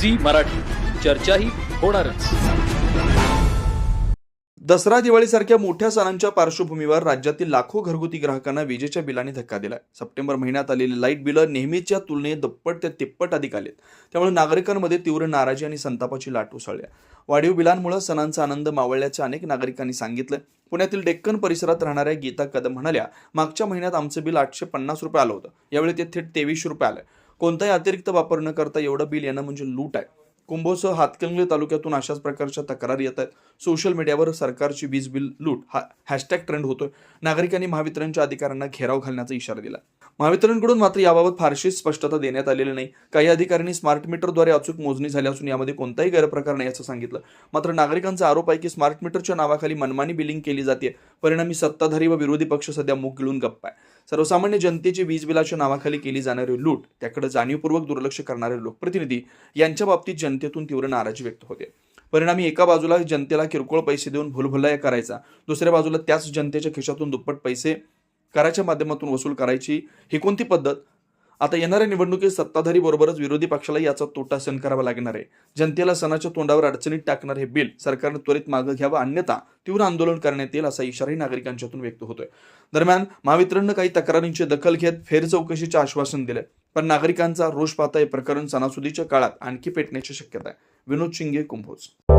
Zee Marathi. चर्चाही होणारच. दसरा दिवाळीसारख्या मोठ्या सणांच्या पार्श्वभूमीवर राज्यातील लाखो घरगुती ग्राहकांना विजेच्या बिलाने धक्का दिलाय. सप्टेंबर महिन्यात आलेली लाइट बिलं नेहमीच्या तुलनेत दुप्पट ते तिप्पट अधिक आलेत. त्यामुळे नागरिकांमध्ये तीव्र नाराजी आणि संतापाची लाट उसळल्या वाढीव बिलांमुळे सणांचा आनंद मावळल्याचं अनेक नागरिकांनी सांगितलं पुण्यातील डेक्कन परिसरात राहणाऱ्या गीता कदम म्हणाल्या मागच्या महिन्यात आमचं बिल आठशे पन्नास रुपये आलं होतं. यावेळी ते थेट तेवीसशे रुपये आलं. कोणताही अतिरिक्त वापर न करता एवढं बिल येणं म्हणजे लूट आहे. कुंभोसह हातकणंगले तालुक्यातून अशाच प्रकारच्या तक्रारी येत आहेत. सोशल मीडियावर सरकारची वीज बिल लूट हा हॅशटॅग ट्रेंड होतोय. नागरिकांनी महावितरणच्या अधिकाऱ्यांना घेराव घालण्याचा इशारा दिला. महावितरणकडून मात्र याबाबत फारशी स्पष्टता देण्यात आलेली नाही. काही अधिकाऱ्यांनी स्मार्ट मीटरद्वारे अचूक मोजणी झाली असून यामध्ये कोणताही गैरप्रकार नाही असं सांगितलं. मात्र नागरिकांचा आरोप आहे की स्मार्ट मीटरच्या नावाखाली मनमानी बिलिंग केली जाते परिणामी सत्ताधारी व विरोधी पक्ष सध्या मुख गिळून गप्प आहे. सर्वसामान्य जनतेची वीज बिलाच्या नावाखाली केली जाणारी लूट त्याकडे जाणीवपूर्वक दुर्लक्ष करणारे लोकप्रतिनिधी यांच्या बाबतीत जनतेतून तीव्र नाराजी व्यक्त होते. परिणामी एका बाजूला जनतेला किरकोळ पैसे देऊन भुलभुलाया करायचा दुसऱ्या बाजूला त्याच जनतेच्या खिशातून दुप्पट पैसे कराच्या माध्यमातून वसूल करायची ही कोणती पद्धत? आता येणाऱ्या निवडणुकीत सत्ताधारी बरोबरच विरोधी पक्षाला याचा तोटा सहन करावा लागणार आहे. जनतेला सणाच्या तोंडावर अडचणीत टाकणार हे बिल सरकारनं त्वरित मागं घ्यावं अन्यथा तीव्र आंदोलन करण्यात येईल असा इशाराही नागरिकांच्यातून व्यक्त होतोय. दरम्यान महावितरणनं काही तक्रारींची दखल घेत फेर चौकशीचे आश्वासन दिले पण नागरिकांचा रोष पाहता हे प्रकरण सणासुदीच्या काळात आणखी पेटण्याची शक्यता आहे. विनोद शिंगे कुंभोज.